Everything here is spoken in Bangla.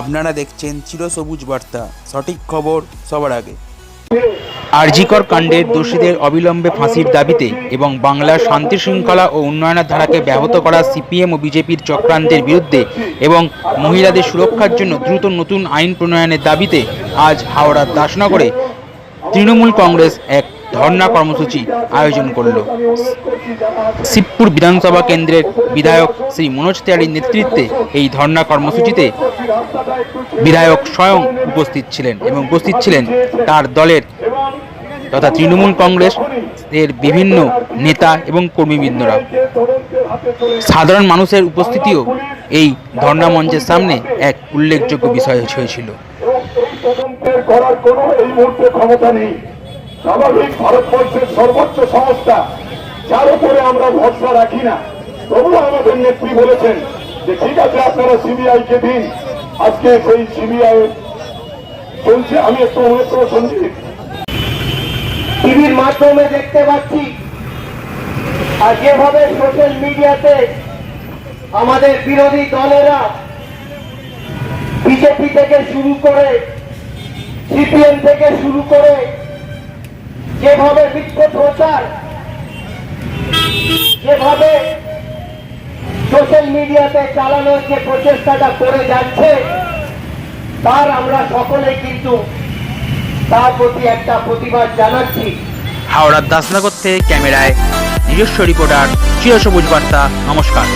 আপনারা দেখছেন চিরসবুজ বার্তা, সঠিক খবর সবার আগে। আরজিকর কাণ্ডের দোষীদের অবিলম্বে ফাঁসির দাবিতে এবং বাংলার শান্তি শৃঙ্খলা ও উন্নয়নের ধারাকে ব্যাহত করা সিপিএম ও বিজেপির চক্রান্তের বিরুদ্ধে এবং মহিলাদের সুরক্ষার জন্য দ্রুত নতুন আইন প্রণয়নের দাবিতে আজ হাওড়ার দাসনগরে তৃণমূল কংগ্রেস এক ধর্ণা কর্মসূচি আয়োজন করল। শিবপুর বিধানসভা কেন্দ্রের বিধায়ক শ্রী মনোজ তেওয়ারির নেতৃত্বে এই ধর্ণা কর্মসূচিতে বিধায়ক স্বয়ং উপস্থিত ছিলেন এবং উপস্থিত ছিলেন তার দলের তথা তৃণমূল কংগ্রেস এর বিভিন্ন নেতা এবং কর্মীবৃন্দরা। সাধারণ মানুষের উপস্থিতিও এই ধর্ণা মঞ্চের সামনে এক উল্লেখযোগ্য বিষয় হয়েছিল। আমরা ভরসা রাখি না। তবুও আমাদের নেত্রী বলেছেন যে, ঠিক আছে, আপনারা সিবিআই কে দিন আজকে সেই সিবিআই চলছে, আমি একটু অনুরোধ করে সঞ্জীব টিভির মাধ্যমে দেখতে পাচ্ছি আর যেভাবে সোশ্যাল মিডিয়াতে আমাদের বিরোধী দলেরা বিজেপি থেকে শুরু করে সিপিএম থেকে শুরু করে যেভাবে মিথ্যে প্রচার, যেভাবে মিডিয়াতে চালানোর যে প্রচেষ্টাটা করে যাচ্ছে, তার আমরা সকলে কিন্তু তার প্রতি একটা প্রতিবাদ জানাচ্ছি। হাওড়ার দাসনগর থেকে ক্যামেরায় নিজস্ব রিপোর্টার চিরসবুজ বার্তা, নমস্কার।